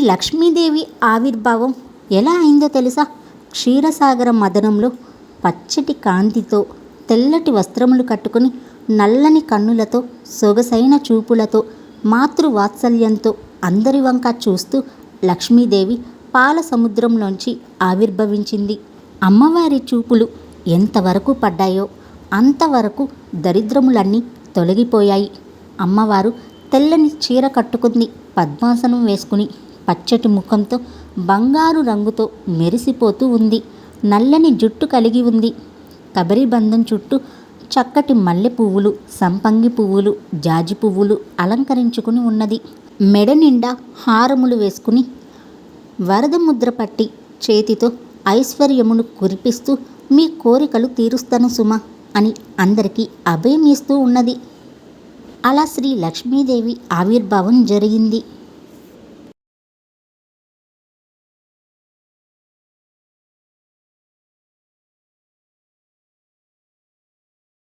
లక్ష్మీదేవి ఆవిర్భావం ఎలా అయిందో తెలుసా? క్షీరసాగర మదనంలో పచ్చటి కాంతితో తెల్లటి వస్త్రములు కట్టుకుని నల్లని కన్నులతో సొగసైన చూపులతో మాతృవాత్సల్యంతో అందరి వంక చూస్తూ లక్ష్మీదేవి పాల సముద్రంలోంచి ఆవిర్భవించింది. అమ్మవారి చూపులు ఎంతవరకు పడ్డాయో అంతవరకు దరిద్రములన్నీ తొలగిపోయాయి. అమ్మవారు తెల్లని చీర కట్టుకుంది పద్మాసనం వేసుకుని పచ్చటి ముఖంతో బంగారు రంగుతో మెరిసిపోతూ ఉంది. నల్లని జుట్టు కలిగి ఉంది. కబరిబంధం చుట్టూ చక్కటి మల్లె పువ్వులు సంపంగి పువ్వులు జాజి పువ్వులు అలంకరించుకుని ఉన్నది. మెడ నిండా హారములు వేసుకుని వరద ముద్ర పట్టి చేతితో ఐశ్వర్యమును కురిపిస్తూ మీ కోరికలు తీరుస్తాను సుమ అని అందరికీ అభయం ఇస్తూ ఉన్నది. అలా శ్రీ లక్ష్మీదేవి ఆవిర్భావం జరిగింది.